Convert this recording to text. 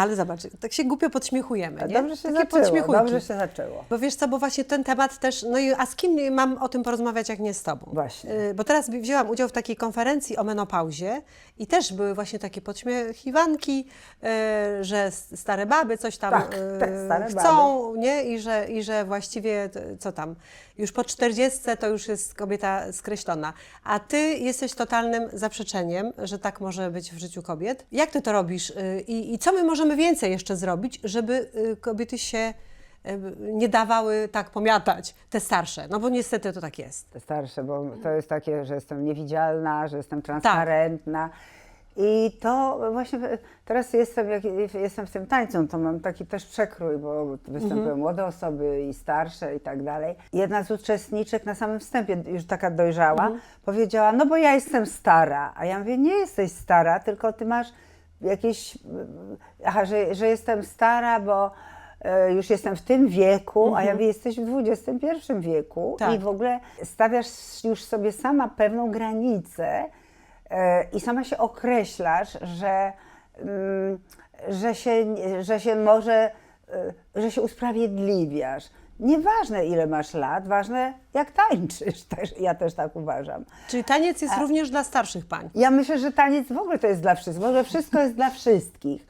Ale zobacz, tak się głupio podśmiechujemy, nie? Dobrze się Takie zaczęło, dobrze się zaczęło. Bo wiesz co, bo właśnie ten temat też, no i a z kim mam o tym porozmawiać, jak nie z Tobą? Właśnie. Y, Bo teraz wzięłam udział w takiej konferencji o menopauzie i też były właśnie takie podśmiechiwanki, y, że stare baby coś tam Tak, y, chcą, nie? I że, I że właściwie, co tam, już po 40 to już jest kobieta skreślona. A Ty jesteś totalnym zaprzeczeniem, że tak może być w życiu kobiet. Jak Ty to robisz y, i, i co my możemy więcej jeszcze zrobić, żeby y, kobiety się y, nie dawały tak pomiatać, te starsze? No bo niestety to tak jest. Te starsze, bo to jest takie, że jestem niewidzialna, że jestem transparentna. I to właśnie w- teraz jestem, jak jestem w tym tańcu, to mam taki też przekrój, bo występują Mhm. młode osoby i starsze i tak dalej. Jedna z uczestniczek na samym wstępie, już taka dojrzała, Mhm. powiedziała, no bo ja jestem stara. A ja mówię, nie jesteś stara, tylko ty masz jakieś, aha, że, że jestem stara, bo e, już jestem w tym wieku, a ja mówię, jesteś w XXI wieku Tak. i w ogóle stawiasz już sobie sama pewną granicę e, i sama się określasz, że, mm, że, się, że się może, że się usprawiedliwiasz. Nieważne ile masz lat, ważne jak tańczysz. Też, ja też tak uważam. Czyli taniec jest również dla starszych pań. Ja myślę, że taniec w ogóle to jest dla wszystkich. W ogóle wszystko jest dla wszystkich.